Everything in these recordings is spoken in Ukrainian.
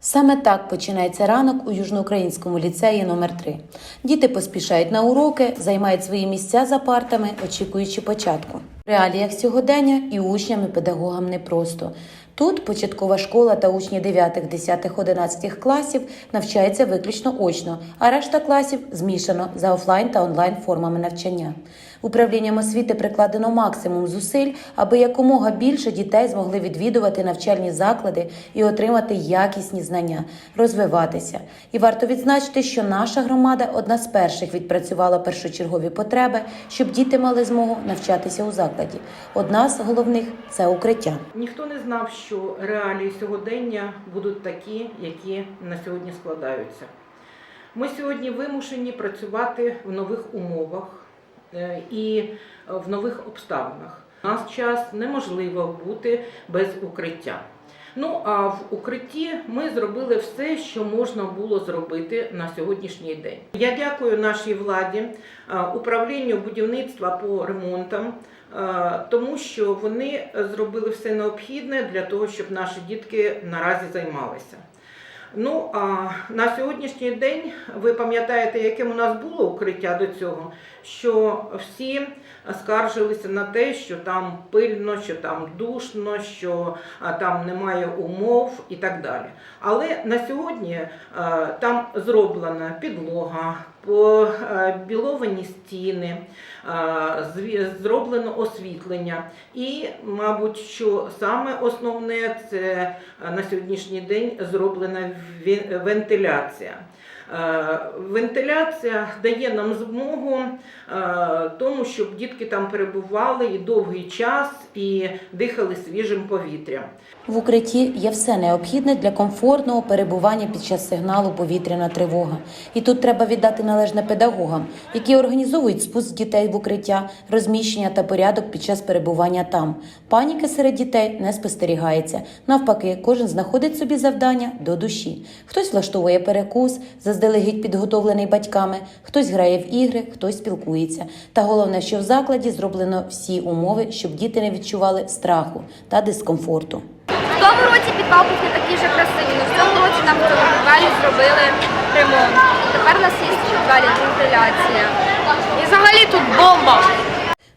Саме так починається ранок у южноукраїнському ліцеї номер 3 Діти поспішають на уроки, займають свої місця за партами, очікуючи початку. В реаліях сьогодення і учням, і педагогам непросто. Тут початкова школа та учні 9, 10, 11 класів навчаються виключно очно, а решта класів змішано за офлайн та онлайн формами навчання. Управлінням освіти прикладено максимум зусиль, аби якомога більше дітей змогли відвідувати навчальні заклади і отримати якісні знання, розвиватися. І варто відзначити, що наша громада одна з перших відпрацювала першочергові потреби, щоб діти мали змогу навчатися у закладі. Одна з головних це укриття. Ніхто не знав, що реалії сьогодення будуть такі, які на сьогодні складаються. Ми сьогодні вимушені працювати в нових умовах і в нових обставинах. У нас час неможливо бути без укриття. Ну а в укритті ми зробили все, що можна було зробити на сьогоднішній день. Я дякую нашій владі, е, управлінню будівництва по ремонтам, е, тому що вони зробили все необхідне для того, щоб наші дітки наразі займалися. Ну а на сьогоднішній день ви пам'ятаєте, яким у нас було укриття до цього, що всі скаржилися на те, що там пильно, що там душно, що там немає умов і так далі. Але на сьогодні е, там зроблена підлога, побіловані стіни, е, зроблено освітлення. І, мабуть, що саме основне це е, на сьогоднішній день зроблена вентиляція. Е, Вентиляція дає нам змогу е, тому, щоб дітки там перебували і довгий час і дихали свіжим повітрям. В укритті є все необхідне для комфортного перебування під час сигналу повітряна тривога. І тут треба віддати належне педагогам, які організовують спуск дітей в укриття, розміщення та порядок під час перебування там. Паніки серед дітей не спостерігається. Навпаки, кожен знаходить собі завдання до душі. Хтось влаштовує перекус, заздалегідь підготовлений батьками, хтось грає в ігри, хтось спілкується. Та головне, що в закладі зроблено всі умови, щоб діти не відчували страху та дискомфорту. В тому році підпалки був не такі же красиві. але В цьому році нам в підвалі зробили ремонт. Тепер у нас є підвалі вентиляція. І взагалі тут бомба.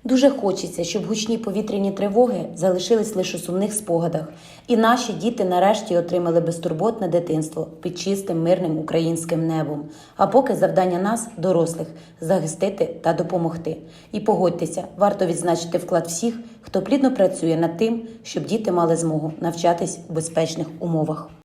Дуже хочеться, щоб гучні повітряні тривоги залишились лише у сумних спогадах, і наші діти нарешті отримали безтурботне дитинство під чистим мирним українським небом. А поки завдання нас, дорослих, захистити та допомогти. І погодьтеся, варто відзначити вклад всіх, хто плідно працює над тим, щоб діти мали змогу навчатись у безпечних умовах.